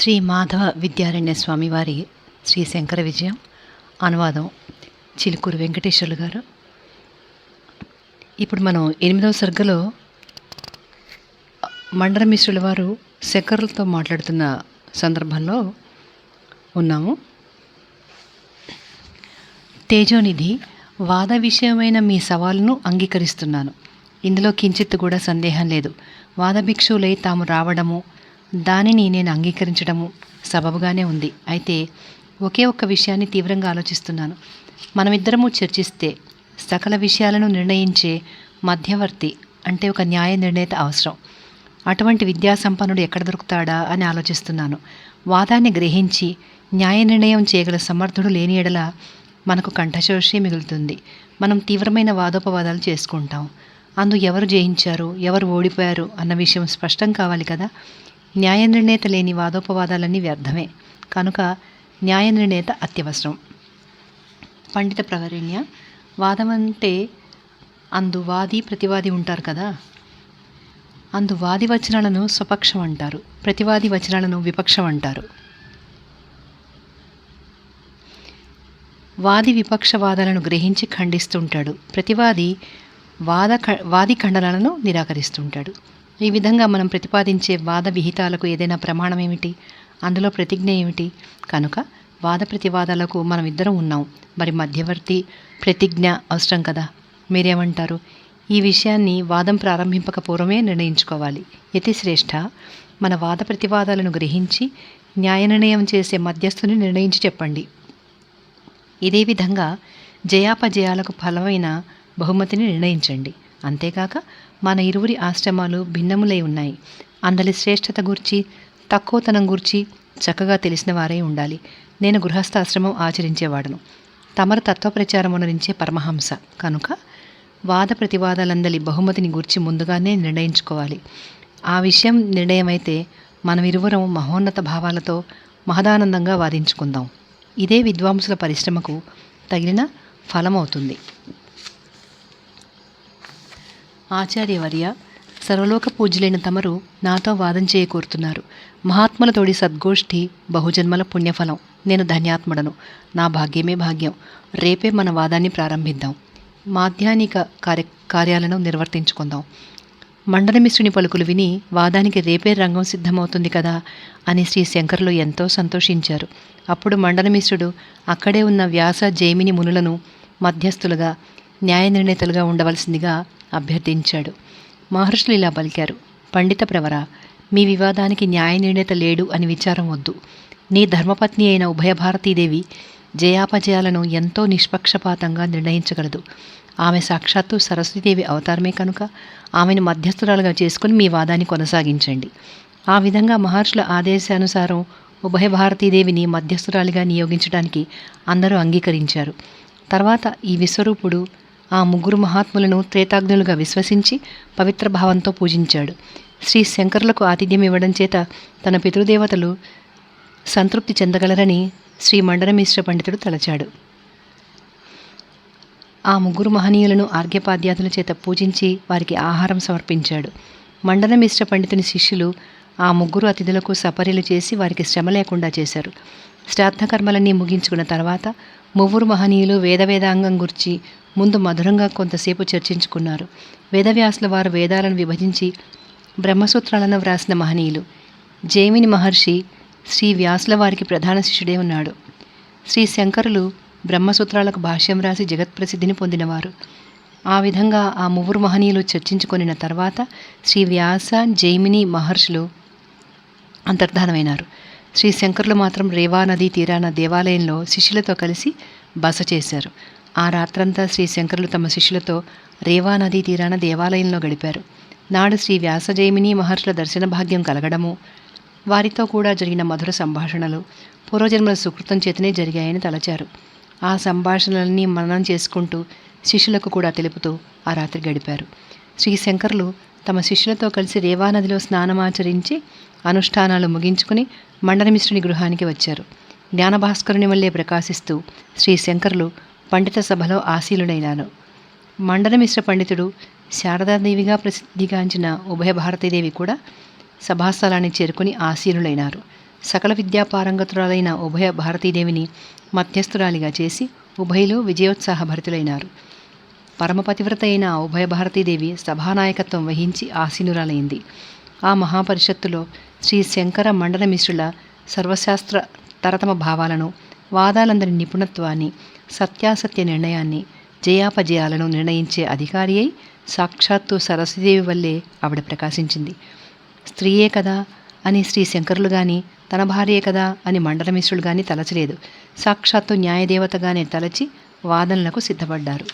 శ్రీ మాధవ విద్యారణ్య స్వామివారి శ్రీ శంకర విజయం అనువాదం చిలుకూరు వెంకటేశ్వర్లు గారు. ఇప్పుడు మనం ఎనిమిదవ సర్గలో మండలమిశ్రుల వారు శంకరులతో మాట్లాడుతున్న సందర్భంలో ఉన్నాము. తేజోనిధి వాద విషయమైన మీ సవాలును అంగీకరిస్తున్నాను. ఇందులో కించిత్ కూడా సందేహం లేదు. వాద భిక్షువులై తాము రావడము దానిని నేను అంగీకరించడము సబబుగానే ఉంది. అయితే ఒకే ఒక్క విషయాన్ని తీవ్రంగా ఆలోచిస్తున్నాను. మనమిద్దరము చర్చిస్తే సకల విషయాలను నిర్ణయించే మధ్యవర్తి అంటే ఒక న్యాయ నిర్ణేత అవసరం. అటువంటి విద్యా సంపన్నుడు ఎక్కడ దొరుకుతాడా అని ఆలోచిస్తున్నాను. వాదాన్ని గ్రహించి న్యాయ నిర్ణయం చేయగల సమర్థుడు లేని ఎడల మనకు కంఠశోషి మిగులుతుంది. మనం తీవ్రమైన వాదోపవాదాలు చేసుకుంటాం. అందు ఎవరు జయించారు? ఎవరు ఓడిపోయారు? అన్న విషయం స్పష్టం కావాలి కదా? న్యాయ నిర్ణేత లేని వాదోపవాదాలన్నీ వ్యర్థమే. కనుక న్యాయ నిర్ణేత అత్యవసరం. పండిత ప్రవరణ్య వాదం అంటే అందు వాది ప్రతివాది ఉంటారు కదా? అందు వాది వచనాలను స్వపక్షం అంటారు. ప్రతివాది వచనాలను విపక్షం అంటారు. వాది విపక్ష వాదాలను గ్రహించి ఖండిస్తుంటాడు. ప్రతివాది వాద వాది ఖండనలను నిరాకరిస్తుంటాడు. ఈ విధంగా మనం ప్రతిపాదించే వాద విహితాలకు ఏదైనా ప్రమాణం ఏమిటి? అందులో ప్రతిజ్ఞ ఏమిటి? కనుక వాద ప్రతివాదాలకు మనం ఇద్దరం ఉన్నాం. మరి మధ్యవర్తి ప్రతిజ్ఞ అవసరం కదా? మీరేమంటారు? ఈ విషయాన్ని వాదం ప్రారంభింపక పూర్వమే నిర్ణయించుకోవాలి. యతి శ్రేష్ఠ మన వాద ప్రతివాదాలను గ్రహించి న్యాయ నిర్ణయం చేసే మధ్యస్థుని నిర్ణయించి చెప్పండి. ఇదే విధంగా జయాపజయాలకు ఫలమైన బహుమతిని నిర్ణయించండి. అంతేకాక మన ఇరువురి ఆశ్రమాలు భిన్నములై ఉన్నాయి. అందరి శ్రేష్టత గురించి తక్కువతనం గురించి చక్కగా తెలిసిన వారే ఉండాలి. నేను గృహస్థాశ్రమం ఆచరించేవాడను. తమరు తత్వప్రచారం అనురించే పరమహంస. కనుక వాద ప్రతివాదాలందలి బహుమతిని గురించి ముందుగానే నిర్ణయించుకోవాలి. ఆ విషయం నిర్ణయమైతే మనం ఇరువురం మహోన్నత భావాలతో మహదానందంగా వాదించుకుందాం. ఇదే విద్వాంసుల పరిశ్రమకు తగిలిన ఫలమవుతుంది. ఆచార్యవర్య సర్వలోక పూజ్యులైన తమరు నాతో వాదం చేయకూరుతున్నారు. మహాత్ములతోడి సద్గోష్ఠి బహుజన్మల పుణ్యఫలం. నేను ధన్యాత్ముడను. నా భాగ్యమే భాగ్యం. రేపే మన వాదాన్ని ప్రారంభిద్దాం. మాధ్యానిక కార్య కార్యాలను నిర్వర్తించుకుందాం. మండలమిశ్రుని పలుకులు విని వాదానికి రేపే రంగం సిద్ధమవుతుంది కదా అని శ్రీ శంకరులు ఎంతో సంతోషించారు. అప్పుడు మండలమిశ్రుడు అక్కడే ఉన్న వ్యాస జైమిని మునులను మధ్యస్థులుగా న్యాయ నిర్ణేతలుగా ఉండవలసిందిగా అభ్యర్థించాడు. మహర్షులు ఇలా పలికారు. పండిత ప్రవర మీ వివాదానికి న్యాయ నిర్ణేత లేడు అని విచారం వద్దు. నీ ధర్మపత్ని అయిన ఉభయ భారతీదేవి జయాపజయాలను ఎంతో నిష్పక్షపాతంగా నిర్ణయించగలదు. ఆమె సాక్షాత్తు సరస్వతీదేవి అవతారమే కనుక ఆమెను మధ్యస్థురాలుగా చేసుకుని మీ వాదాన్ని కొనసాగించండి. ఆ విధంగా మహర్షుల ఆదేశానుసారం ఉభయ భారతీదేవిని మధ్యస్థురాలిగా నియోగించడానికి అందరూ అంగీకరించారు. తర్వాత ఈ విశ్వరూపుడు ఆ ముగ్గురు మహాత్ములను త్రేతాగ్నులుగా విశ్వసించి పవిత్ర భావంతో పూజించాడు. శ్రీ శంకరులకు ఆతిథ్యం ఇవ్వడం చేత తన పితృదేవతలు సంతృప్తి చెందగలరని శ్రీ మండనమిశ్ర పండితుడు తలచాడు. ఆ ముగ్గురు మహనీయులను ఆర్ఘ్యపాద్యాతుల చేత పూజించి వారికి ఆహారం సమర్పించాడు. మండనమిశ్ర పండితుని శిష్యులు ఆ ముగ్గురు అతిథులకు సపర్యలు చేసి వారికి శ్రమ లేకుండా చేశారు. శ్రాద్ధకర్మలన్నీ ముగించుకున్న తర్వాత ముగ్గురు మహనీయులు వేద వేదాంగం గురించి ముందు మధురంగా కొంతసేపు చర్చించుకున్నారు. వేదవ్యాసుల వారు వేదాలను విభజించి బ్రహ్మసూత్రాలను వ్రాసిన మహనీయులు. జైమిని మహర్షి శ్రీ వ్యాసుల వారికి ప్రధాన శిష్యుడే ఉన్నాడు. శ్రీ శంకరులు బ్రహ్మసూత్రాలకు భాష్యం రాసి జగత్ప్రసిద్ధిని పొందినవారు. ఆ విధంగా ఆ ముగ్గురు మహనీయులు చర్చించుకొనిన తర్వాత శ్రీ వ్యాస జైమిని మహర్షులు అంతర్ధానమైనారు. శ్రీ శంకరులు మాత్రం రేవా నదీ తీరాన దేవాలయంలో శిష్యులతో కలిసి బస చేశారు. ఆ రాత్రంతా శ్రీ శంకరులు తమ శిష్యులతో రేవా నదీ తీరాన దేవాలయంలో గడిపారు. నాడు శ్రీ వ్యాసజైమిని మహర్షుల దర్శన భాగ్యం కలగడము వారితో కూడా జరిగిన మధుర సంభాషణలు పూర్వజన్మల సుకృతం చేతనే జరిగాయని తలచారు. ఆ సంభాషణలన్నీ మననం చేసుకుంటూ శిష్యులకు కూడా తెలుపుతూ ఆ రాత్రి గడిపారు. శ్రీ శంకరులు తమ శిష్యులతో కలిసి రేవానదిలో స్నానమాచరించి అనుష్ఠానాలు ముగించుకుని మండలమిశ్రుని గృహానికి వచ్చారు. జ్ఞానభాస్కరుని వల్లే ప్రకాశిస్తూ శ్రీ శంకరులు పండిత సభలో ఆశీలుడైనాను మండలమిశ్ర పండితుడు శారదాదేవిగా ప్రసిద్ధిగాంచిన ఉభయ భారతీదేవి కూడా సభాస్థలాన్ని చేరుకుని ఆశీనులైనారు. సకల విద్యాపారంగతురాలైన ఉభయ భారతీదేవిని మధ్యస్థురాలిగా చేసి ఉభయలు విజయోత్సాహ భరితులైనారు. పరమపతివ్రత అయిన ఉభయ భారతీదేవి సభానాయకత్వం వహించి ఆసీనురాలైంది ఆ మహాపరిషత్తులో శ్రీ శంకర మండల మిశ్రుల సర్వశాస్త్ర తరతమ భావాలను వాదాలందరి నిపుణత్వాన్ని సత్యాసత్య నిర్ణయాన్ని జయాపజయాలను నిర్ణయించే అధికారి అయి సాక్షాత్తు సరస్వదేవి వల్లే ఆవిడ ప్రకాశించింది. స్త్రీయే కదా అని శ్రీ శంకరులు గాని తన భార్యే కదా అని మండల మిశ్రులు గాని తలచలేదు. సాక్షాత్తు న్యాయదేవతగానే తలచి వాదనలకు సిద్ధపడ్డారు.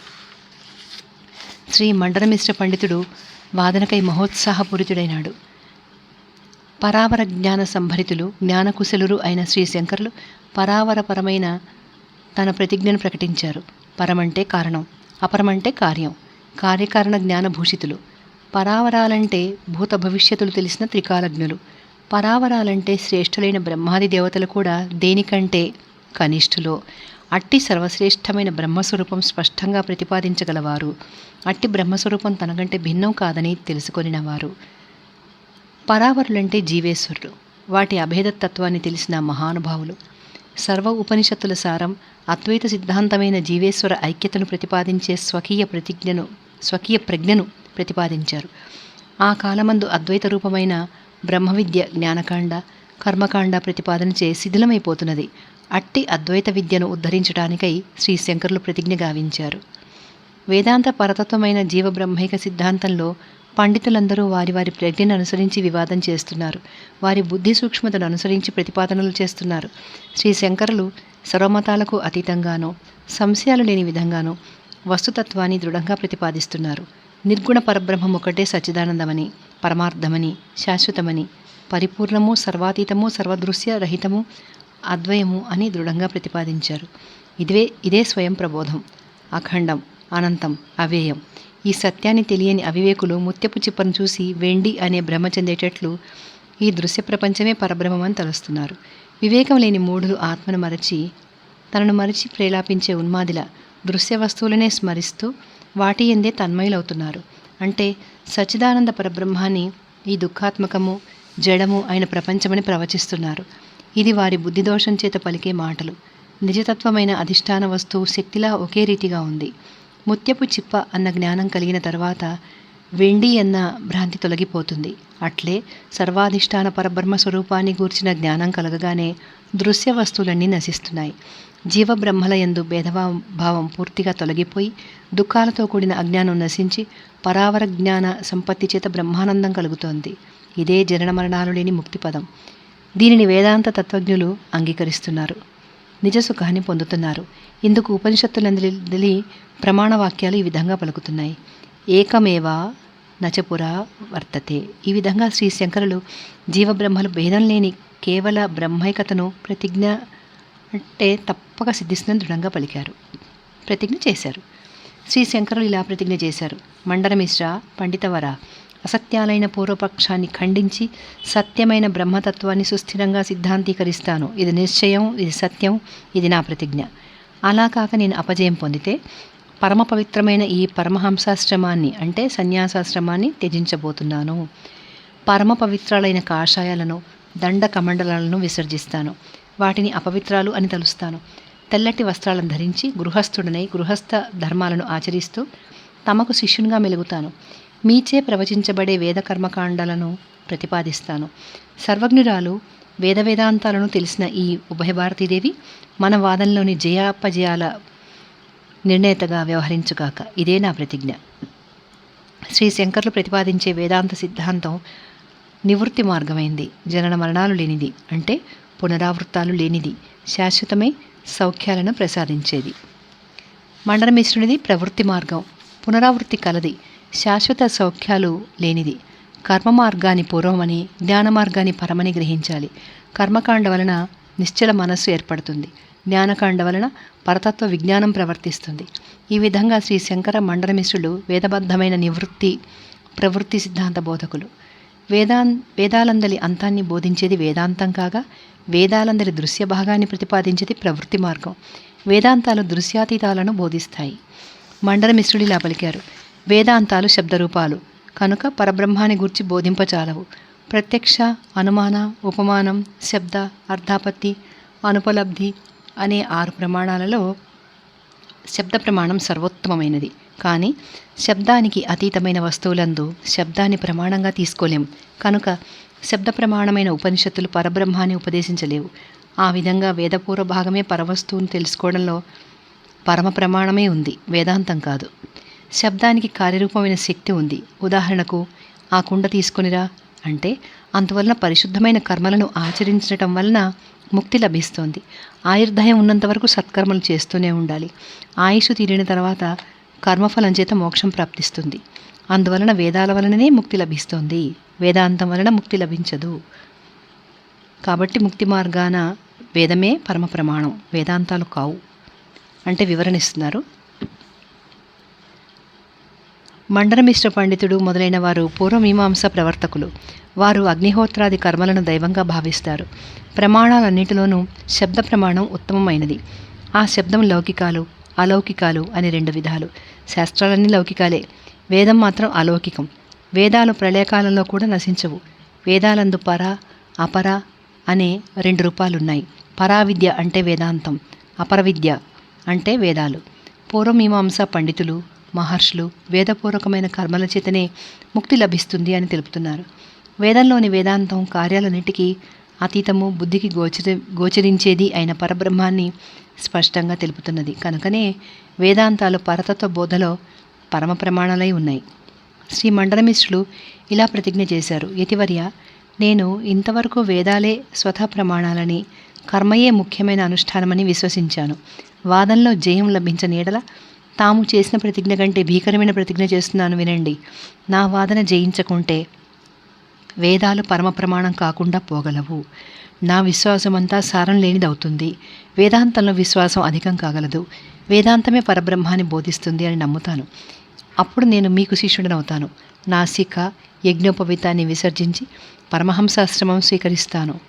శ్రీ మండలమిశ్ర పండితుడు వాదనకై మహోత్సాహపూరితుడైనాడు. పరావర జ్ఞాన సంభరితులు జ్ఞానకుశలురు అయిన శ్రీ శంకరులు పరావరపరమైన తన ప్రతిజ్ఞను ప్రకటించారు. పరమంటే కారణం అపరమంటే కార్యం కార్యకారణ జ్ఞానభూషితులు. పరావరాలంటే భూత భవిష్యత్తులు తెలిసిన త్రికాలజ్ఞులు. పరావరాలంటే శ్రేష్ఠులైన బ్రహ్మాది దేవతలు కూడా దేనికంటే కనిష్ఠులో? అట్టి సర్వశ్రేష్టమైన బ్రహ్మస్వరూపం స్పష్టంగా ప్రతిపాదించగలవారు. అట్టి బ్రహ్మస్వరూపం తనకంటే భిన్నం కాదని తెలుసుకొనినవారు. పరావరులంటే జీవేశ్వరులు. వాటి అభేదతత్వాన్ని తెలిసిన మహానుభావులు. సర్వ ఉపనిషత్తుల సారం అద్వైత సిద్ధాంతమైన జీవేశ్వర ఐక్యతను ప్రతిపాదించే స్వకీయ ప్రతిజ్ఞను స్వకీయ ప్రజ్ఞను ప్రతిపాదించారు. ఆ కాలమందు అద్వైత రూపమైన బ్రహ్మవిద్య జ్ఞానకాండ కర్మకాండ ప్రతిపాదన చే శిథిలమైపోతున్నది. అట్టి అద్వైత విద్యను ఉద్ధరించడానికై శ్రీ శంకరులు ప్రతిజ్ఞ గావించారు. వేదాంత పరతత్వమైన జీవబ్రహ్మైక సిద్ధాంతంలో పండితులందరూ వారి వారి ప్రజ్ఞను అనుసరించి వివాదం చేస్తున్నారు. వారి బుద్ధి సూక్ష్మతను అనుసరించి ప్రతిపాదనలు చేస్తున్నారు. శ్రీ శంకరులు సర్వమతాలకు అతీతంగానో సంశయాలు లేని విధంగానో వస్తుతత్వాన్ని దృఢంగా ప్రతిపాదిస్తున్నారు. నిర్గుణ పరబ్రహ్మం ఒకటే సచ్చిదానందమని పరమార్థమని శాశ్వతమని పరిపూర్ణము సర్వాతీతము సర్వదృశ్య రహితము అద్వయము అని దృఢంగా ప్రతిపాదించారు. ఇదే ఇదే స్వయం ప్రబోధం. అఖండం అనంతం అవ్యయం. ఈ సత్యాన్ని తెలియని అవివేకులు ముత్యపు చిప్పను చూసి వెండి అనే భ్రమ చెందేటట్లు ఈ దృశ్య ప్రపంచమే పరబ్రహ్మమని తలుస్తున్నారు. వివేకం లేని మూఢులు ఆత్మను మరచి తనను మరచి ప్రేలాపించే ఉన్మాదిల దృశ్య వస్తువులనే స్మరిస్తూ వాటి ఎందే తన్మయులవుతున్నారు. అంటే సచ్చిదానంద పరబ్రహ్మాన్ని ఈ దుఃఖాత్మకము జడము అయిన ప్రపంచమని ప్రవచిస్తున్నారు. ఇది వారి బుద్ధిదోషం చేత పలికే మాటలు. నిజతత్వమైన అధిష్టాన వస్తువు శక్తిలా ఒకే రీతిగా ఉంది. ముత్యపు చిప్ప అన్న జ్ఞానం కలిగిన తర్వాత వెండి అన్న భ్రాంతి తొలగిపోతుంది. అట్లే సర్వాధిష్టాన పరబ్రహ్మ స్వరూపాన్ని గూర్చిన జ్ఞానం కలగగానే దృశ్య వస్తువులన్నీ నశిస్తున్నాయి. జీవబ్రహ్మల యందు భేదభావం భావం పూర్తిగా తొలగిపోయి దుఃఖాలతో కూడిన అజ్ఞానం నశించి పరావర జ్ఞాన సంపత్తి చేత బ్రహ్మానందం కలుగుతోంది. ఇదే జనన మరణాలు లేని ముక్తిపదం దీనిని వేదాంత తత్వజ్ఞులు అంగీకరిస్తున్నారు. నిజ సుఖాన్ని పొందుతున్నారు. ఇందుకు ఉపనిషత్తులందలి ప్రమాణ వాక్యాలు ఈ విధంగా పలుకుతున్నాయి. ఏకమేవా నచపురా వర్తతే. ఈ విధంగా శ్రీ శంకరులు జీవబ్రహ్మలు భేదం లేని కేవల బ్రహ్మైకతను ప్రతిజ్ఞ అంటే తప్పక సిద్ధిస్తుందని దృఢంగా పలికారు. ప్రతిజ్ఞ చేశారు. శ్రీ శంకరులు ఇలా ప్రతిజ్ఞ చేశారు. మండలమిశ్ర పండితవర అసత్యాలైన పూర్వపక్షాన్ని ఖండించి సత్యమైన బ్రహ్మతత్వాన్ని సుస్థిరంగా సిద్ధాంతీకరిస్తాను. ఇది నిశ్చయం ఇది సత్యం ఇది నా ప్రతిజ్ఞ. అలా కాక నేను అపజయం పొందితే పరమ పవిత్రమైన ఈ పరమహంసాశ్రమాన్ని అంటే సన్యాసాశ్రమాన్ని త్యజించబోతున్నాను. పరమ పవిత్రాలైన కాషాయాలను దండ కమండలాలను విసర్జిస్తాను. వాటిని అపవిత్రాలు అని తలుస్తాను. తెల్లటి వస్త్రాలను ధరించి గృహస్థుడనై గృహస్థ ధర్మాలను ఆచరిస్తూ తమకు శిష్యునిగా మెలుగుతాను. మీచే ప్రవచించబడే వేద కర్మకాండాలను ప్రతిపాదిస్తాను. సర్వజ్ఞురాలు వేద వేదాంతాలను తెలిసిన ఈ ఉభయ భారతీదేవి మన వాదనలోని జయాపజయాల నిర్ణేతగా వ్యవహరించుగాక ఇదే నా ప్రతిజ్ఞ. శ్రీ శంకర్లు ప్రతిపాదించే వేదాంత సిద్ధాంతం నివృత్తి మార్గమైంది. జనన మరణాలు లేనిది అంటే పునరావృత్తాలు లేనిది శాశ్వతమై సౌఖ్యాలను ప్రసాదించేది. మండలమిశ్రునిది ప్రవృత్తి మార్గం పునరావృత్తి కలది శాశ్వత సౌఖ్యాలు లేనిది. కర్మ మార్గాన్ని పూర్వమని జ్ఞాన మార్గాన్ని పరమని గ్రహించాలి. కర్మకాండ వలన నిశ్చల మనస్సు ఏర్పడుతుంది. జ్ఞానకాండ వలన పరతత్వ విజ్ఞానం ప్రవర్తిస్తుంది. ఈ విధంగా శ్రీ శంకర మండలమిశ్రులు వేదబద్ధమైన నివృత్తి ప్రవృత్తి సిద్ధాంత బోధకులు. వేదాన్ వేదాలందలి అంతాన్ని బోధించేది వేదాంతం కాగా వేదాలందరి దృశ్య భాగాన్ని ప్రతిపాదించేది ప్రవృత్తి మార్గం. వేదాంతాలు దృశ్యాతీతాలను బోధిస్తాయి. మండలమిశ్రుడిలా పలికారు. వేదాంతాలు శబ్దరూపాలు. కనుక పరబ్రహ్మాన్ని గూర్చి బోధింపచాలవు. ప్రత్యక్ష అనుమాన ఉపమానం శబ్ద అర్థాపత్తి అనుపలబ్ధి అనే ఆరు ప్రమాణాలలో శబ్ద ప్రమాణం సర్వోత్తమమైనది. కానీ శబ్దానికి అతీతమైన వస్తువులందు శబ్దాన్ని ప్రమాణంగా తీసుకోలేం. కనుక శబ్ద ప్రమాణమైన ఉపనిషత్తులు పరబ్రహ్మాన్ని ఉపదేశించలేవు. ఆ విధంగా వేదపూర్వ భాగమే పరవస్తువును తెలుసుకోవడంలో పరమ ప్రమాణమే ఉంది. వేదాంతం కాదు. శబ్దానికి కార్యరూపమైన శక్తి ఉంది. ఉదాహరణకు ఆ కుండ తీసుకొనిరా అంటే అందువలన పరిశుద్ధమైన కర్మలను ఆచరించటం వలన ముక్తి లభిస్తోంది. ఆయుర్దాయం ఉన్నంత వరకు సత్కర్మలు చేస్తూనే ఉండాలి. ఆయుష్ తీరిన తర్వాత కర్మఫలం చేత మోక్షం ప్రాప్తిస్తుంది. అందువలన వేదాల వలననే ముక్తి లభిస్తోంది. వేదాంతం వలన ముక్తి లభించదు. కాబట్టి ముక్తి మార్గాన వేదమే పరమ ప్రమాణం. వేదాంతాలు కావు. అంటే వివరణ ఇస్తున్నారు. మండనమిశ్ర పండితుడు మొదలైన వారు పూర్వమీమాంస ప్రవర్తకులు. వారు అగ్నిహోత్రాది కర్మలను దైవంగా భావిస్తారు. ప్రమాణాలన్నిటిలోనూ శబ్ద ప్రమాణం ఉత్తమమైనది. ఆ శబ్దం లౌకికాలు అలౌకికాలు అని రెండు విధాలు. శాస్త్రాలన్నీ లౌకికాలే. వేదం మాత్రం అలౌకికం. వేదాలు ప్రళయకాలంలో కూడా నశించవు. వేదాలందు పర అపర అనే రెండు రూపాలున్నాయి. పరావిద్య అంటే వేదాంతం. అపర విద్య అంటే వేదాలు. పూర్వమీమాంస పండితులు మహర్షులు వేదపూర్వకమైన కర్మల చేతనే ముక్తి లభిస్తుంది అని తెలుపుతున్నారు. వేదంలోని వేదాంతం కార్యాలన్నిటికీ అతీతము బుద్ధికి గోచరి గోచరించేది అయిన పరబ్రహ్మాన్ని స్పష్టంగా తెలుపుతున్నది. కనుకనే వేదాంతాలు పరతత్వ బోధలో పరమ ప్రమాణాలై ఉన్నాయి. శ్రీ మండలమిశ్రులు ఇలా ప్రతిజ్ఞ చేశారు. యతివర్య నేను ఇంతవరకు వేదాలే స్వతః ప్రమాణాలని కర్మయే ముఖ్యమైన అనుష్ఠానమని విశ్వసించాను. వాదంలో జయం లభించని ఎడల తాము చేసిన ప్రతిజ్ఞ కంటే భీకరమైన ప్రతిజ్ఞ చేస్తున్నాను వినండి. నా వాదన జయించకుంటే వేదాలు పరమ ప్రమాణం కాకుండా పోగలవు. నా విశ్వాసమంతా సారం లేనిదవుతుంది. వేదాంతంలో విశ్వాసం అధికం కాగలదు. వేదాంతమే పరబ్రహ్మాన్ని బోధిస్తుంది అని నమ్ముతాను. అప్పుడు నేను మీకు శిష్యుడనవుతాను. నా శిఖ యజ్ఞోపవితాన్ని విసర్జించి పరమహంసాశ్రమం స్వీకరిస్తాను.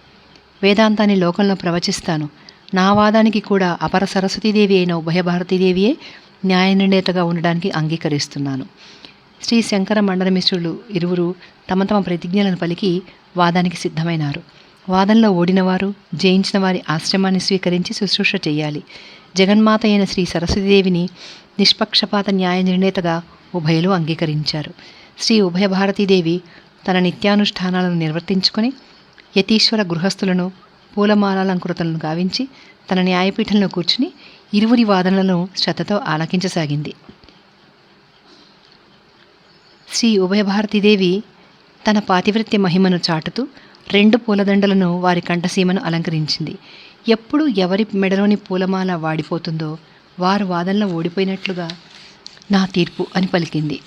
వేదాంతాన్ని లోకంలో ప్రవచిస్తాను. నా వాదానికి కూడా అపర సరస్వతీదేవి అయిన ఉభయ భారతీదేవియే న్యాయ నిర్ణేతగా ఉండడానికి అంగీకరిస్తున్నాను. శ్రీ శంకర మండలమిశ్రులు ఇరువురు తమ తమ ప్రతిజ్ఞలను పలికి వాదానికి సిద్ధమైనారు. వాదంలో ఓడినవారు జయించిన వారి ఆశ్రమాన్ని స్వీకరించి శుశ్రూష చేయాలి. జగన్మాత అయిన శ్రీ సరస్వతీదేవిని నిష్పక్షపాత న్యాయ నిర్ణేతగా ఉభయలు అంగీకరించారు. శ్రీ ఉభయ భారతీదేవి తన నిత్యానుష్ఠానాలను నిర్వర్తించుకొని యతీశ్వర గృహస్థులను పూలమాలాలంకృతులను గావించి తన న్యాయపీఠంలో కూర్చుని ఇరువురి వాదనలను శ్రద్ధతో ఆలకించసాగింది. శ్రీ ఉభయభారతీదేవి తన పాతివృత్య మహిమను చాటుతూ రెండు పూలదండలను వారి కంఠసీమను అలంకరించింది. ఎప్పుడు ఎవరి మెడలోని పూలమాల వాడిపోతుందో వారు వాదనలో ఓడిపోయినట్లుగా నా తీర్పు అని పలికింది.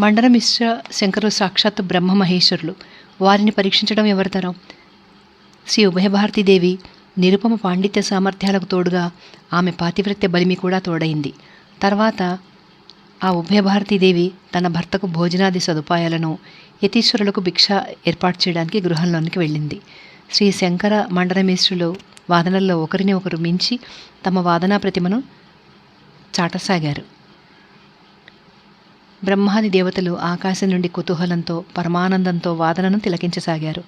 మండల మిశ్ర శంకరు సాక్షాత్ బ్రహ్మ మహేశ్వరులు వారిని పరీక్షించడం ఎవరితరం శ్రీ ఉభయభారతీదేవి నిరుపమ పాండిత్య సామర్థ్యాలకు తోడుగా ఆమె పాతివ్రత్య బలిమి కూడా తోడైంది. తర్వాత ఆ ఉభయ భారతీదేవి తన భర్తకు భోజనాది సదుపాయాలను యతీశ్వరులకు భిక్ష ఏర్పాటు చేయడానికి గృహంలోనికి వెళ్ళింది. శ్రీ శంకర మండలమేశ్వరులు వాదనల్లో ఒకరిని ఒకరు మించి తమ వాదనా ప్రతిమను చాటసాగారు. బ్రహ్మాది దేవతలు ఆకాశం నుండి కుతూహలంతో పరమానందంతో వాదనను తిలకించసాగారు.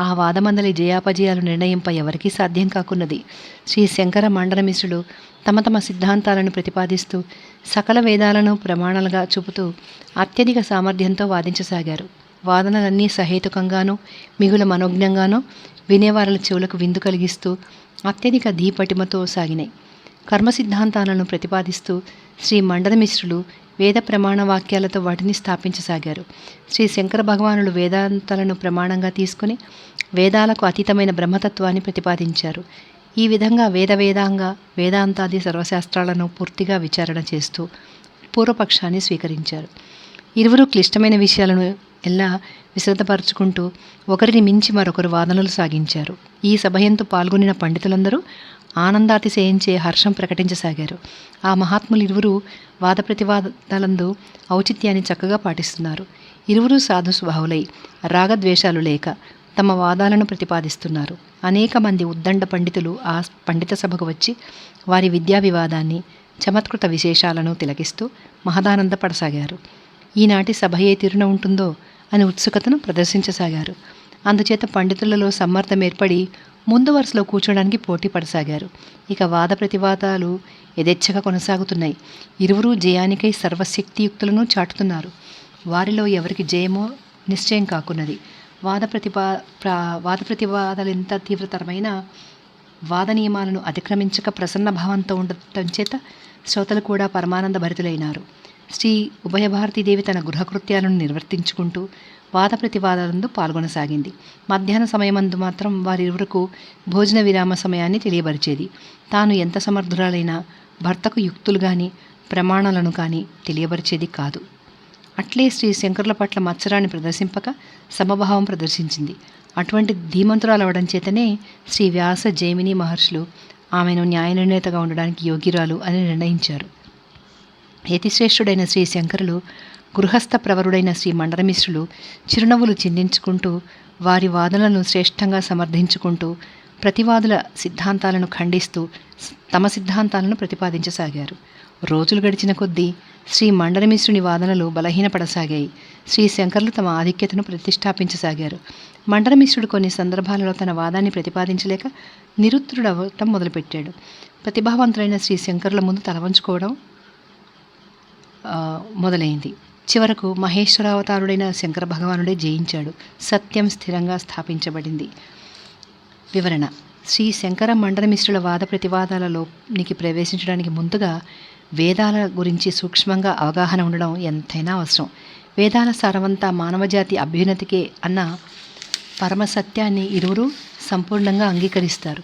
ఆ వాదమందలి జయాపజయాలు నిర్ణయింప ఎవరికీ సాధ్యం కాకున్నది. శ్రీ శంకర మండలమిశ్రులు తమ తమ సిద్ధాంతాలను ప్రతిపాదిస్తూ సకల వేదాలను ప్రమాణాలుగా చూపుతూ అత్యధిక సామర్థ్యంతో వాదించసాగారు. వాదనలన్నీ సహేతుకంగానూ మిగుల మనోజ్ఞంగానూ వినేవారుల చెవులకు విందు కలిగిస్తూ అత్యధిక ధీపటిమతో సాగినాయి. కర్మ సిద్ధాంతాలను ప్రతిపాదిస్తూ శ్రీ మండలమిశ్రులు వేద ప్రమాణ వాక్యాలతో వాటిని స్థాపించసాగారు. శ్రీ శంకర భగవానులు వేదాంతాలను ప్రమాణంగా తీసుకుని వేదాలకు అతీతమైన బ్రహ్మతత్వాన్ని ప్రతిపాదించారు. ఈ విధంగా వేద వేదాంగ వేదాంతాది సర్వశాస్త్రాలను పూర్తిగా విచారణ చేస్తూ పూర్వపక్షాన్ని స్వీకరించారు. ఇరువురు క్లిష్టమైన విషయాలను ఎలా విశదపరుచుకుంటూ ఒకరిని మించి మరొకరు వాదనలు సాగించారు. ఈ సభయంతో పాల్గొనిన పండితులందరూ ఆనందాతిశయించే హర్షం ప్రకటించసాగారు. ఆ మహాత్ములు ఇరువురు వాద ప్రతివాదాలందు ఔచిత్యాన్ని చక్కగా పాటిస్తున్నారు. ఇరువురు సాధు స్వభావులై రాగద్వేషాలు లేక తమ వాదాలను ప్రతిపాదిస్తున్నారు. అనేక మంది ఉద్దండ పండితులు ఆ పండిత సభకు వచ్చి వారి విద్యా వివాదాన్ని చమత్కృత విశేషాలను తిలకిస్తూ మహదానందపడసాగారు ఈనాటి సభ ఏ తీరున ఉంటుందో అని ఉత్సుకతను ప్రదర్శించసాగారు. అందుచేత పండితులలో సమ్మర్దం ఏర్పడి ముందు వరుసలో కూర్చోడానికి పోటీ పడసాగారు. ఇక వాద ప్రతివాదాలు యథేచ్ఛగా కొనసాగుతున్నాయి. ఇరువురు జయానికై సర్వశక్తియుక్తులను చాటుతున్నారు. వారిలో ఎవరికి జయమో నిశ్చయం కాకున్నది. వాద ప్రతిపా వాద ప్రతివాదాలు ఎంత తీవ్రతరమైన వాద నియమాలను అతిక్రమించక ప్రసన్న భావంతో ఉండటం చేత శ్రోతలు కూడా పరమానంద భరితులైనారు. శ్రీ ఉభయభారతీదేవి తన గృహకృత్యాలను నిర్వర్తించుకుంటూ వాద ప్రతివాదాలందు పాల్గొనసాగింది. మధ్యాహ్న సమయమందు మాత్రం వారిరువురకు భోజన విరామ సమయాన్ని తెలియబరిచేది. తాను ఎంత సమర్థురాలైనా భర్తకు యుక్తులు కానీ ప్రమాణాలను కానీ తెలియబరిచేది కాదు. అట్లే శ్రీ శంకరుల పట్ల మత్సరాన్ని ప్రదర్శింపక సమభావం ప్రదర్శించింది. అటువంటి ధీమంతురాలు అవడం చేతనే శ్రీ వ్యాస జైమిని మహర్షులు ఆమెను న్యాయ నిర్ణేతగా ఉండడానికి యోగ్యురాలు అని నిర్ణయించారు. యతిశ్రేష్ఠుడైన శ్రీ శంకరులు గృహస్థ ప్రవరుడైన శ్రీ మండరమిశ్రులు చిరునవ్వులు చిందించుకుంటూ వారి వాదనలను శ్రేష్టంగా సమర్థించుకుంటూ ప్రతివాదుల సిద్ధాంతాలను ఖండిస్తూ తమ సిద్ధాంతాలను ప్రతిపాదించసాగారు. రోజులు గడిచిన కొద్దీ శ్రీ మండరమిశ్రుని వాదనలు బలహీనపడసాగాయి. శ్రీ శంకర్లు తమ ఆధిక్యతను ప్రతిష్టాపించసాగారు. మండరమిశ్రుడు కొన్ని సందర్భాలలో తన వాదాన్ని ప్రతిపాదించలేక నిరుత్తుడవటం మొదలుపెట్టాడు. ప్రతిభావంతులైన శ్రీ శంకర్ల ముందు తలవంచుకోవడం మొదలైంది. చివరకు మహేశ్వరావతారుడైన శంకర భగవానుడే జయించాడు. సత్యం స్థిరంగా స్థాపించబడింది. వివరణ. శ్రీ శంకర మండలమిశ్రుల వాద ప్రతివాదాలలోనికి ప్రవేశించడానికి ముందుగా వేదాల గురించి సూక్ష్మంగా అవగాహన ఉండడం ఎంతైనా అవసరం. వేదాల సారవంతా మానవజాతి అభ్యున్నతికే అన్న పరమ సత్యాన్ని ఇరువురు సంపూర్ణంగా అంగీకరిస్తారు.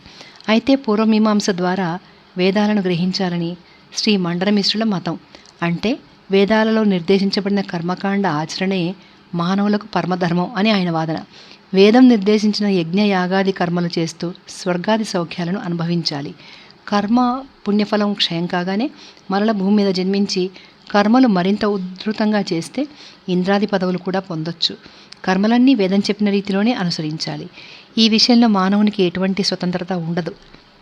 అయితే పూర్వమీమాంస ద్వారా వేదాలను గ్రహించాలని శ్రీ మండలమిశ్రుల మతం. అంటే వేదాలలో నిర్దేశించబడిన కర్మకాండ ఆచరణే మానవులకు పరమధర్మం అని ఆయన వాదన. వేదం నిర్దేశించిన యజ్ఞ యాగాది కర్మలు చేస్తూ స్వర్గాది సౌఖ్యాలను అనుభవించాలి. కర్మ పుణ్యఫలం క్షయం కాగానే మరల భూమి మీద జన్మించి కర్మలు మరింత ఉధృతంగా చేస్తే ఇంద్రాది పదవులు కూడా పొందొచ్చు. కర్మలన్నీ వేదం చెప్పిన రీతిలోనే అనుసరించాలి. ఈ విషయంలో మానవునికి ఎటువంటి స్వతంత్రత ఉండదు.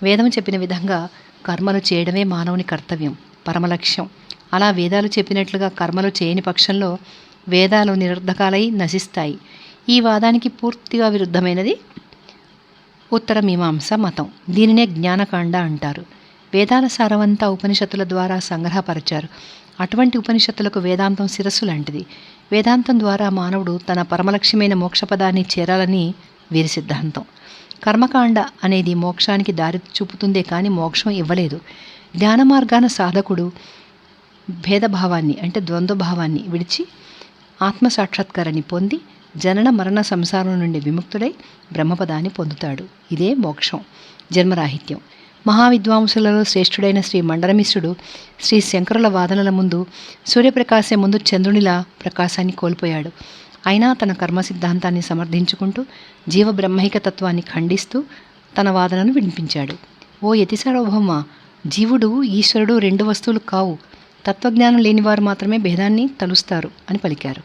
వేదం చెప్పిన విధంగా కర్మలు చేయడమే మానవుని కర్తవ్యం పరమలక్ష్యం అలా వేదాలు చెప్పినట్లుగా కర్మలు చేయని పక్షంలో వేదాలు నిరర్ధకాలై నశిస్తాయి. ఈ వాదానికి పూర్తిగా విరుద్ధమైనది ఉత్తర మీమాంస మతం. దీనినే జ్ఞానకాండ అంటారు. వేదాల సారవంతా ఉపనిషత్తుల ద్వారా సంగ్రహపరిచారు. అటువంటి ఉపనిషత్తులకు వేదాంతం శిరస్సు లాంటిది. వేదాంతం ద్వారా మానవుడు తన పరమలక్ష్యమైన మోక్షపదాన్ని చేరాలని వీరి సిద్ధాంతం. కర్మకాండ అనేది మోక్షానికి దారి చూపుతుందే కానీ మోక్షం ఇవ్వలేదు. జ్ఞాన మార్గాన సాధకుడు భేదభావాన్ని అంటే ద్వంద్వభావాన్ని విడిచి ఆత్మ సాక్షాత్కారాన్ని పొంది జనన మరణ సంసారం నుండి విముక్తుడై బ్రహ్మపదాన్ని పొందుతాడు. ఇదే మోక్షం. జన్మరాహిత్యం. మహావిద్వాంసులలో శ్రేష్ఠుడైన శ్రీ మండలమిశ్రుడు శ్రీ శంకరుల వాదనల ముందు సూర్యప్రకాశం ముందు చంద్రునిలా ప్రకాశాన్ని కోల్పోయాడు. అయినా తన కర్మ సిద్ధాంతాన్ని సమర్థించుకుంటూ జీవ బ్రహ్మైక తత్వాన్ని ఖండిస్తూ తన వాదనను వినిపించాడు. ఓ యతిసార్వభౌమ జీవుడు ఈశ్వరుడు రెండు వస్తువులు కావు. తత్వజ్ఞానం లేనివారు మాత్రమే భేదాన్ని తలుస్తారు అని పలికారు.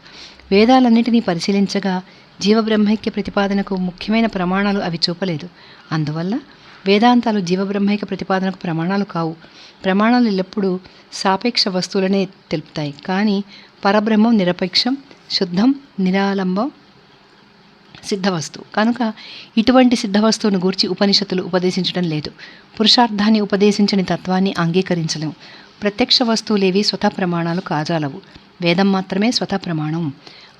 వేదాలన్నిటినీ పరిశీలించగా జీవబ్రహ్మైక్య ప్రతిపాదనకు ముఖ్యమైన ప్రమాణాలు అవి చూపలేదు. అందువల్ల వేదాంతాలు జీవబ్రహ్మైక ప్రతిపాదనకు ప్రమాణాలు కావు. ప్రమాణాలు ఎల్లప్పుడూ సాపేక్ష వస్తువులనే తెలుపుతాయి. కానీ పరబ్రహ్మం నిరపేక్షం శుద్ధం నిరాలంబం సిద్ధవస్తువు. కనుక ఇటువంటి సిద్ధవస్తువును గూర్చి ఉపనిషత్తులు ఉపదేశించడం లేదు. పురుషార్థాన్ని ఉపదేశించని తత్వాన్ని అంగీకరించలేం. ప్రత్యక్ష వస్తువులేవి స్వతః ప్రమాణాలు కాజాలవు. వేదం మాత్రమే స్వతః ప్రమాణం.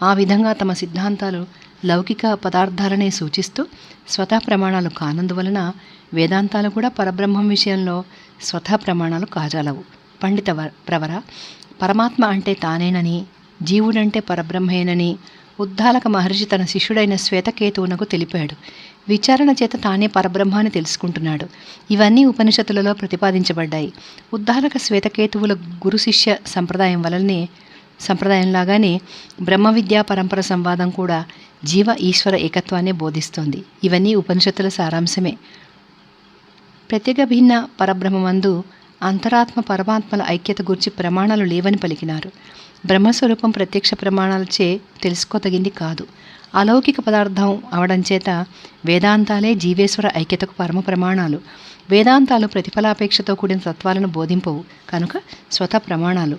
ఆ విధంగా తమ సిద్ధాంతాలు లౌకిక పదార్థాలనే సూచిస్తూ స్వతః ప్రమాణాలు కానందువలన వేదాంతాలు కూడా పరబ్రహ్మం విషయంలో స్వతః ప్రమాణాలు కాజాలవు. పండిత వ- ప్రవర పరమాత్మ అంటే తానేనని జీవుడంటే పరబ్రహ్మేనని ఉద్దాలక మహర్షి తన శిష్యుడైన శ్వేతకేతువునకు తెలిపాడు. విచారణ చేత తానే పరబ్రహ్మాన్ని తెలుసుకుంటున్నాడు. ఇవన్నీ ఉపనిషత్తులలో ప్రతిపాదించబడ్డాయి. ఉద్దారక శ్వేతకేతువుల గురు శిష్య సంప్రదాయం వలనే సంప్రదాయంలాగానే బ్రహ్మ విద్యా పరంపర సంవాదం కూడా జీవ ఈశ్వర ఏకత్వాన్ని బోధిస్తోంది. ఇవన్నీ ఉపనిషత్తుల సారాంశమే. ప్రత్యేక భిన్న పరబ్రహ్మమందు అంతరాత్మ పరమాత్మల ఐక్యత గురించి ప్రమాణాలు లేవని పలికినారు. బ్రహ్మస్వరూపం ప్రత్యక్ష ప్రమాణాలచే తెలుసుకోదగింది కాదు. అలౌకిక పదార్థం అవడం చేత వేదాంతాలే జీవేశ్వర ఐక్యతకు పరమ ప్రమాణాలు. వేదాంతాలు ప్రతిఫలాపేక్షతో కూడిన తత్వాలను బోధింపవు కనుక స్వత ప్రమాణాలు.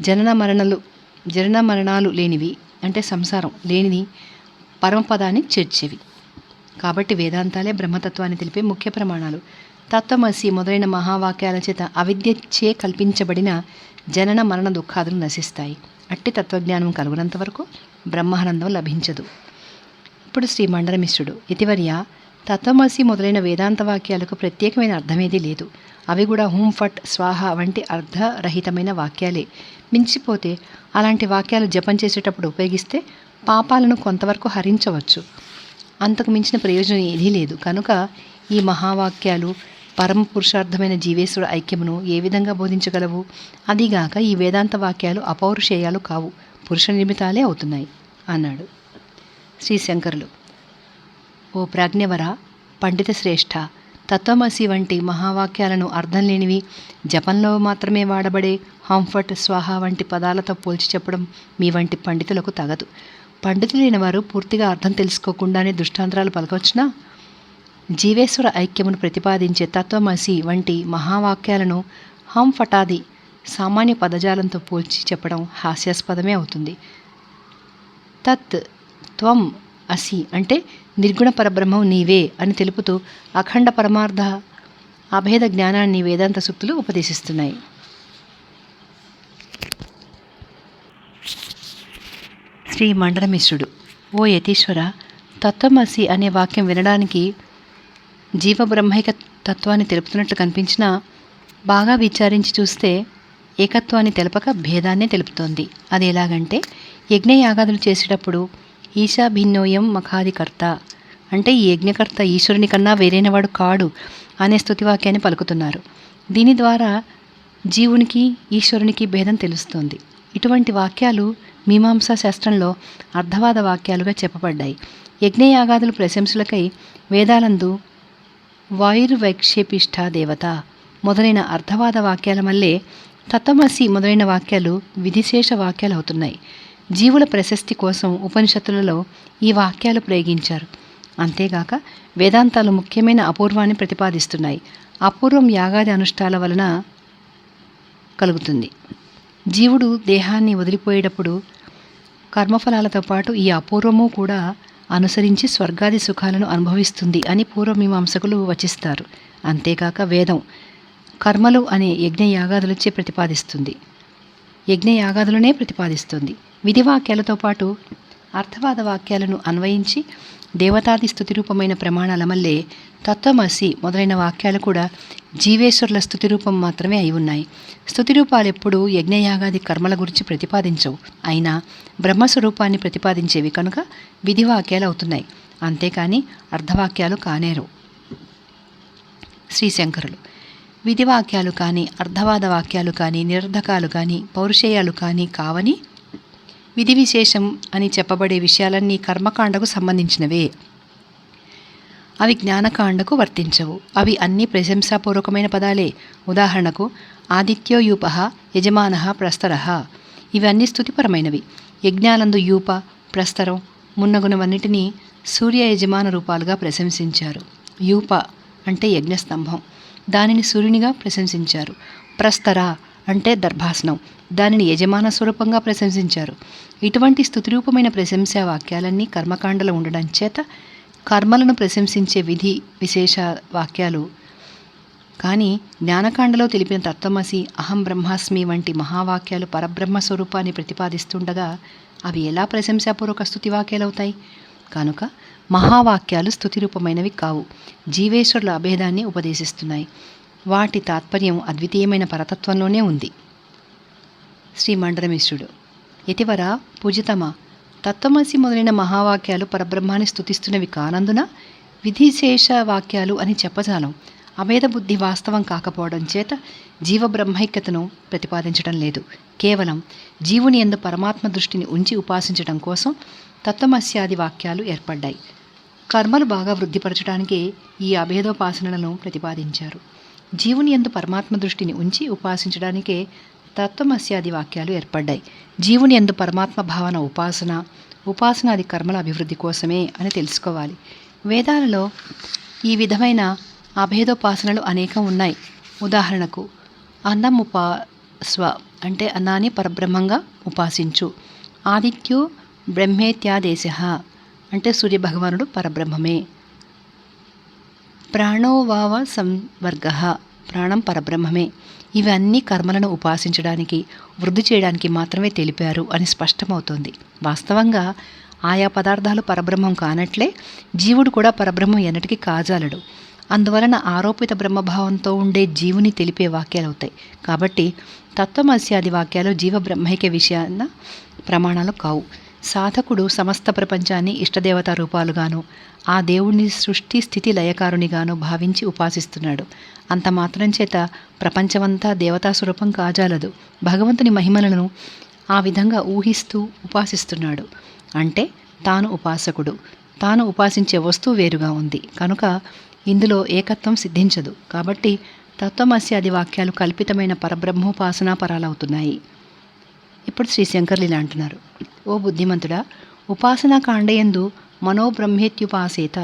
జనన మరణలు జనన మరణాలు లేనివి అంటే సంసారం లేనిది పరమపదాన్ని చేర్చేవి. కాబట్టి వేదాంతాలే బ్రహ్మతత్వాన్ని తెలిపే ముఖ్య ప్రమాణాలు. తత్వమసి మొదలైన మహావాక్యాల చేత అవిద్యచే కల్పించబడిన జనన మరణ దుఃఖాదులు నశిస్తాయి. అట్టి తత్వజ్ఞానం కలుగునంత వరకు బ్రహ్మానందం లభించదు. ఇప్పుడు శ్రీ మండలమిశ్రుడు ఇతివర్య తత్వమసి మొదలైన వేదాంత వాక్యాలకు ప్రత్యేకమైన అర్థమేదీ లేదు. అవి కూడా హూం ఫట్ స్వాహ వంటి అర్ధరహితమైన వాక్యాలే. మించిపోతే అలాంటి వాక్యాలు జపం చేసేటప్పుడు ఉపయోగిస్తే పాపాలను కొంతవరకు హరించవచ్చు. అంతకు మించిన ప్రయోజనం ఏదీ లేదు. కనుక ఈ మహావాక్యాలు పరమ పురుషార్థమైన జీవేశ్వర ఐక్యమును ఏ విధంగా బోధించగలవు? అదిగాక ఈ వేదాంత వాక్యాలు అపౌరుషేయాలు కావు. పురుష నిర్మితాలే అవుతున్నాయి అన్నాడు. శ్రీశంకరులు. ఓ ప్రాజ్ఞవర పండిత శ్రేష్ఠ తత్వమసి వంటి మహావాక్యాలను అర్థం లేనివి జపంలో మాత్రమే వాడబడే హంఫట్ స్వాహ వంటి పదాలతో పోల్చి చెప్పడం మీ వంటి పండితులకు తగదు. పండితులైన వారు పూర్తిగా అర్థం తెలుసుకోకుండానే దృష్టాంతరాలు పలకొచ్చినా జీవేశ్వర ఐక్యమును ప్రతిపాదించే తత్వమసి వంటి మహావాక్యాలను హంఫటాది సామాన్య పదజాలంతో పోల్చి చెప్పడం హాస్యాస్పదమే అవుతుంది. తత్ త్వం అసి అంటే నిర్గుణ పరబ్రహ్మం నీవే అని తెలుపుతూ అఖండ పరమార్థ అభేద జ్ఞానాన్ని వేదాంత సూక్తులు ఉపదేశిస్తున్నాయి. శ్రీ మండలమిశ్రుడు ఓ యతీశ్వర తత్వమసి అనే వాక్యం వినడానికి జీవబ్రహ్మైక తత్వాన్ని తెలుపుతున్నట్లు కనిపించినా బాగా విచారించి చూస్తే ఏకత్వాన్ని తెలపక భేదాన్నే తెలుపుతోంది. అది ఎలాగంటే యజ్ఞయాగాదులు చేసేటప్పుడు ఈశాభిన్నోయం మఖాధికర్త. మఖాదికర్త అంటే ఈ యజ్ఞకర్త ఈశ్వరుని కన్నా వేరైనవాడు కాడు అనే స్థుతివాక్యాన్ని పలుకుతున్నారు. దీని ద్వారా జీవునికి ఈశ్వరునికి భేదం తెలుస్తోంది. ఇటువంటి వాక్యాలు మీమాంసా శాస్త్రంలో అర్థవాద వాక్యాలుగా చెప్పబడ్డాయి. యజ్ఞయాగాదుల ప్రశంసలకై వేదాలందు వాయుర్వైక్షేపిష్ఠ దేవత మొదలైన అర్థవాద వాక్యాల మల్లే తత్వమసి మొదలైన వాక్యాలు విధిశేష వాక్యాలు అవుతున్నాయి. జీవుల ప్రశస్తి కోసం ఉపనిషత్తులలో ఈ వాక్యాలు ప్రయోగించారు. అంతేగాక వేదాంతాలు ముఖ్యమైన అపూర్వాన్ని ప్రతిపాదిస్తున్నాయి. అపూర్వం యాగాది అనుష్ఠాల వలన కలుగుతుంది. జీవుడు దేహాన్ని వదిలిపోయేటప్పుడు కర్మఫలాలతో పాటు ఈ అపూర్వము కూడా అనుసరించి స్వర్గాది సుఖాలను అనుభవిస్తుంది అని పూర్వమీమాంసకులు వచిస్తారు. అంతేకాక వేదం కర్మలు అనే యజ్ఞయాగాదులచే ప్రతిపాదిస్తుంది. యజ్ఞయాగాదులనే ప్రతిపాదిస్తుంది. విధివాక్యాలతో పాటు అర్థవాద వాక్యాలను అన్వయించి దేవతాది స్థుతి రూపమైన ప్రమాణాల మల్లే తత్వమసి మొదలైన వాక్యాలు కూడా జీవేశ్వరుల స్థుతి రూపం మాత్రమే అయి ఉన్నాయి. స్థుతి రూపాలు ఎప్పుడూ యజ్ఞయాగాది కర్మల గురించి ప్రతిపాదించవు. అయినా బ్రహ్మస్వరూపాన్ని ప్రతిపాదించేవి కనుక విధివాక్యాలు అవుతున్నాయి. అంతేకాని అర్ధవాక్యాలు కానేరు. శ్రీశంకరులు విధివాక్యాలు కానీ అర్ధవాద వాక్యాలు కానీ నిరర్ధకాలు కానీ పౌరుషేయాలు కానీ కావని విధి విశేషం అని చెప్పబడే విషయాలన్నీ కర్మకాండకు సంబంధించినవే. అవి జ్ఞానకాండకు వర్తించవు. అవి అన్ని ప్రశంసాపూర్వకమైన పదాలే. ఉదాహరణకు ఆదిత్యోయూప యజమాన ప్రస్తర. ఇవన్నీ స్థుతిపరమైనవి. యజ్ఞాలందు యూప ప్రస్తరం మున్నగునవన్నిటినీ సూర్య యజమాన రూపాలుగా ప్రశంసించారు. యూప అంటే యజ్ఞస్తంభం. దానిని సూర్యునిగా ప్రశంసించారు. ప్రస్తర అంటే దర్భాసనం. దానిని యజమాన స్వరూపంగా ప్రశంసించారు. ఇటువంటి స్థుతిరూపమైన ప్రశంసా వాక్యాలన్నీ కర్మకాండలో ఉండడం చేత కర్మలను ప్రశంసించే విధి విశేష వాక్యాలు. కానీ జ్ఞానకాండలో తెలిపిన తత్వమసి అహం బ్రహ్మాస్మి వంటి మహావాక్యాలు పరబ్రహ్మ స్వరూపాన్ని ప్రతిపాదిస్తుండగా అవి ఎలా ప్రశంసాపూర్వక స్థుతి వాక్యాలవుతాయి? కనుక మహావాక్యాలు స్థుతి రూపమైనవి కావు. జీవేశ్వరుల అభేదాన్ని ఉపదేశిస్తున్నాయి. వాటి తాత్పర్యం అద్వితీయమైన పరతత్వంలోనే ఉంది. శ్రీ మండలమిశ్రుడు యతివర పూజితమ. తత్వమసి మొదలైన మహావాక్యాలు పరబ్రహ్మాన్ని స్థుతిస్తున్నవి కానందున విధిశేష వాక్యాలు అని చెప్పజాలం. అభేద బుద్ధి వాస్తవం కాకపోవడం చేత జీవబ్రహ్మైక్యతను ప్రతిపాదించడం లేదు. కేవలం జీవుని ఎందు పరమాత్మ దృష్టిని ఉంచి ఉపాసించడం కోసం తత్వమస్యాది వాక్యాలు ఏర్పడ్డాయి. కర్మలు బాగా వృద్ధిపరచడానికే ఈ అభేదోపాసనలను ప్రతిపాదించారు. జీవుని ఎందు పరమాత్మ దృష్టిని ఉంచి ఉపాసించడానికే తత్వమస్యాది వాక్యాలు ఏర్పడ్డాయి. జీవుని ఎందు పరమాత్మ భావన ఉపాసన ఉపాసనాది కర్మల అభివృద్ధి కోసమే అని తెలుసుకోవాలి. వేదాలలో ఈ విధమైన అభేదోపాసనలు అనేకం ఉన్నాయి. ఉదాహరణకు అన్నం ఉపాస్వ అంటే అన్నాన్ని పరబ్రహ్మంగా ఉపాసించు. ఆదిత్యు బ్రహ్మేత్యాదేశ అంటే సూర్యభగవానుడు పరబ్రహ్మమే. ప్రాణోవావ సంవర్గ ప్రాణం పరబ్రహ్మమే. ఇవన్నీ కర్మలను ఉపాసించడానికి వృద్ధి చేయడానికి మాత్రమే తెలిపారు అని స్పష్టమవుతోంది. వాస్తవంగా ఆయా పదార్థాలు పరబ్రహ్మం కానట్లే జీవుడు కూడా పరబ్రహ్మం ఎన్నటికీ కాజాలడు. అందువలన ఆరోపిత బ్రహ్మభావంతో ఉండే జీవుని తెలిపే వాక్యాలు అవుతాయి కాబట్టి తత్వమస్యాది వాక్యాలు జీవ బ్రహ్మైక్య విషయాన్న ప్రమాణాలు కావు. సాధకుడు సమస్త ప్రపంచాన్ని ఇష్టదేవతా రూపాలుగాను ఆ దేవుణ్ణి సృష్టి స్థితి లయకారునిగాను భావించి ఉపాసిస్తున్నాడు. అంత మాత్రం చేత ప్రపంచమంతా దేవతా స్వరూపం కాజాలదు. భగవంతుని మహిమలను ఆ విధంగా ఊహిస్తూ ఉపాసిస్తున్నాడు. అంటే తాను ఉపాసకుడు. తాను ఉపాసించే వస్తువు వేరుగా ఉంది. కనుక ఇందులో ఏకత్వం సిద్ధించదు. కాబట్టి తత్వమస్యాది వాక్యాలు కల్పితమైన పరబ్రహ్మోపాసనా పరాలవుతున్నాయి ఇప్పుడు శ్రీ శంకర్లు ఇలా అంటున్నారు. ఓ బుద్ధిమంతుడా ఉపాసనా కాండయందు మనోబ్రహ్మేత్యుపాసేత.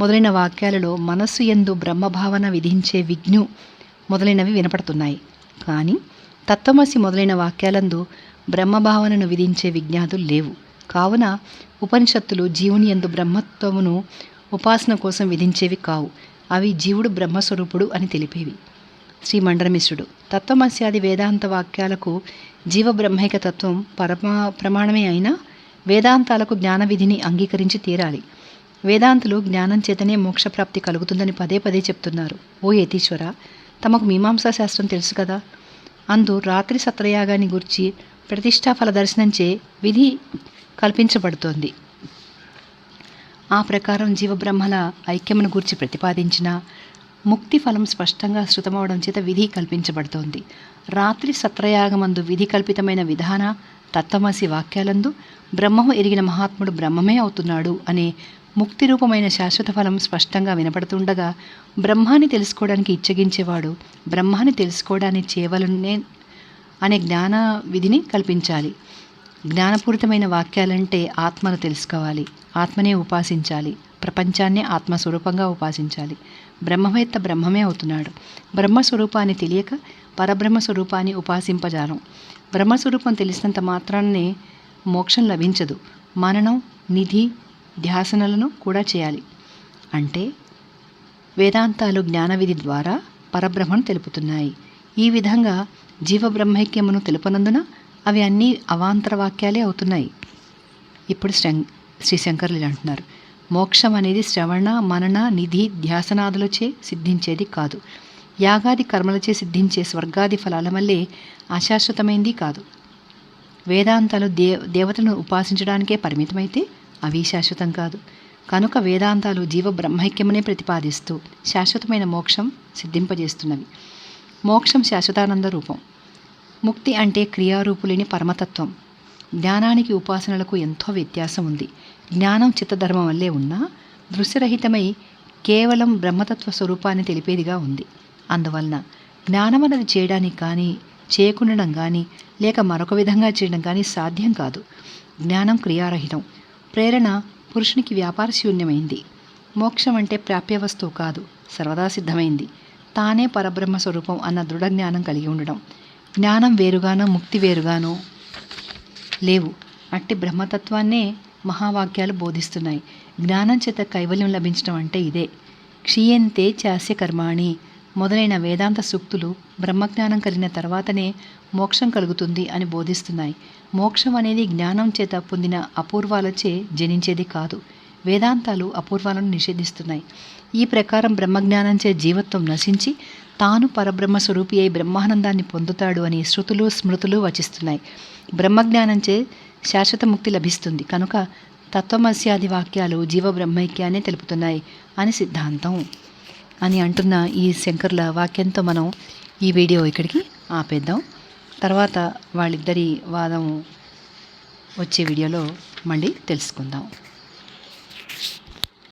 మొదలైన వాక్యాలలో మనస్సు ఎందు బ్రహ్మభావన విధించే విజ్ఞు మొదలైనవి వినపడుతున్నాయి. కానీ తత్వమసి మొదలైన వాక్యాలందు బ్రహ్మభావనను విధించే విజ్ఞాతులు లేవు. కావున ఉపనిషత్తులు జీవుని ఎందు బ్రహ్మత్వమును ఉపాసన కోసం విధించేవి కావు. అవి జీవుడు బ్రహ్మస్వరూపుడు అని తెలిపేవి. శ్రీ మండరమిశ్రుడు తత్వమస్యాది వేదాంత వాక్యాలకు జీవబ్రహ్మైక తత్వం పరమా ప్రమాణమే అయినా వేదాంతాలకు జ్ఞాన విధిని అంగీకరించి తీరాలి. వేదాంతులు జ్ఞానం చేతనే మోక్షప్రాప్తి కలుగుతుందని పదే పదే చెప్తున్నారు. ఓ యతీశ్వర తమకు మీమాంసా శాస్త్రం తెలుసు కదా? అందు రాత్రి సత్రయాగాన్ని గురించి ప్రతిష్టాఫల దర్శనంచే విధి కల్పించబడుతోంది. ఆ ప్రకారం జీవబ్రహ్మల ఐక్యమును గూర్చి ప్రతిపాదించిన ముక్తి ఫలం స్పష్టంగా శృతమవడం చేత విధి కల్పించబడుతోంది. రాత్రి సత్రయాగమందు విధి కల్పితమైన విధాన తత్వమసి వాక్యాలందు బ్రహ్మము ఎరిగిన మహాత్ముడు బ్రహ్మమే అవుతున్నాడు అనే ముక్తి రూపమైన శాశ్వత ఫలం స్పష్టంగా వినపడుతుండగా బ్రహ్మాన్ని తెలుసుకోవడానికి ఇచ్చగించేవాడు బ్రహ్మాన్ని తెలుసుకోవడానికి చేయవలనే అనే జ్ఞాన విధిని కల్పించాలి. జ్ఞానపూరితమైన వాక్యాలంటే ఆత్మను తెలుసుకోవాలి. ఆత్మనే ఉపాసించాలి. ప్రపంచాన్నే ఆత్మస్వరూపంగా ఉపాసించాలి. బ్రహ్మవేత్త బ్రహ్మమే అవుతున్నాడు. బ్రహ్మస్వరూపాన్ని తెలియక పరబ్రహ్మ స్వరూపాన్ని ఉపాసింపజాలం. బ్రహ్మస్వరూపం తెలిసినంత మాత్రాన్నే మోక్షం లభించదు. మననం నిధి ధ్యాసనలను కూడా చేయాలి. అంటే వేదాంతాలు జ్ఞానవిధి ద్వారా పరబ్రహ్మను తెలుపుతున్నాయి. ఈ విధంగా జీవబ్రహ్మైక్యమును తెలుపనందున అవి అన్నీ అవాంతర వాక్యాలే అవుతున్నాయి. ఇప్పుడు శ్రీ శ్రీ శంకర్లు అంటున్నారు. మోక్షం అనేది శ్రవణ మనన నిధి ధ్యాసనాదులచే సిద్ధించేది కాదు. యాగాది కర్మలచే సిద్ధించే స్వర్గాది ఫలాల వల్లే అశాశ్వతమైంది కాదు. వేదాంతాలు దే దేవతలను ఉపాసించడానికే పరిమితమైతే అవి శాశ్వతం కాదు. కనుక వేదాంతాలు జీవ బ్రహ్మైక్యమునే ప్రతిపాదిస్తూ శాశ్వతమైన మోక్షం సిద్ధింపజేస్తున్నవి. మోక్షం శాశ్వతానంద రూపం. ముక్తి అంటే క్రియారూపులేని పరమతత్వం. జ్ఞానానికి ఉపాసనలకు ఎంతో వ్యత్యాసం ఉంది జ్ఞానం చిత్తధర్మం వల్లే ఉన్నా దృశ్యరహితమై కేవలం బ్రహ్మతత్వ స్వరూపాన్ని తెలిపేదిగా ఉంది. అందువలన జ్ఞానం అన్నది చేయడానికి కానీ చేయకుండడం కానీ లేక మరొక విధంగా చేయడం కానీ సాధ్యం కాదు. జ్ఞానం క్రియారహితం. ప్రేరణ పురుషునికి వ్యాపార శూన్యమైంది మోక్షం అంటే ప్రాప్య వస్తువు కాదు సర్వదా సిద్ధమైంది. తానే పరబ్రహ్మ స్వరూపం అన్న దృఢ జ్ఞానం కలిగి ఉండడం. జ్ఞానం వేరుగానో ముక్తి వేరుగానో లేవు. అట్టి బ్రహ్మతత్వాన్నే మహావాక్యాలు బోధిస్తున్నాయి. జ్ఞానం చేత కైవల్యం లభించడం అంటే ఇదే. క్షీయంతే చాస్య కర్మాణి. మొదలైన వేదాంత సూక్తులు బ్రహ్మజ్ఞానం కలిగిన తర్వాతనే మోక్షం కలుగుతుంది అని బోధిస్తున్నాయి. మోక్షం అనేది జ్ఞానం చేత పొందిన అపూర్వాలచే జనించేది కాదు. వేదాంతాలు అపూర్వాలను నిషేధిస్తున్నాయి. ఈ ప్రకారం బ్రహ్మజ్ఞానంచే జీవత్వం నశించి తాను పరబ్రహ్మ స్వరూపి అయి బ్రహ్మానందాన్ని పొందుతాడు అని శృతులు స్మృతులు వచిస్తున్నాయి. బ్రహ్మజ్ఞానంచే శాశ్వత ముక్తి లభిస్తుంది. కనుక తత్వమస్యాది వాక్యాలు జీవ బ్రహ్మైక్యాన్ని తెలుపుతున్నాయి అని సిద్ధాంతం. అని అంటున్న ఈ శంకర్ల వాక్యంతో మనం ఈ వీడియో ఇక్కడికి ఆపేద్దాం. తర్వాత వాళ్ళిద్దరి వాదం వచ్చే వీడియోలో మళ్ళీ తెలుసుకుందాం.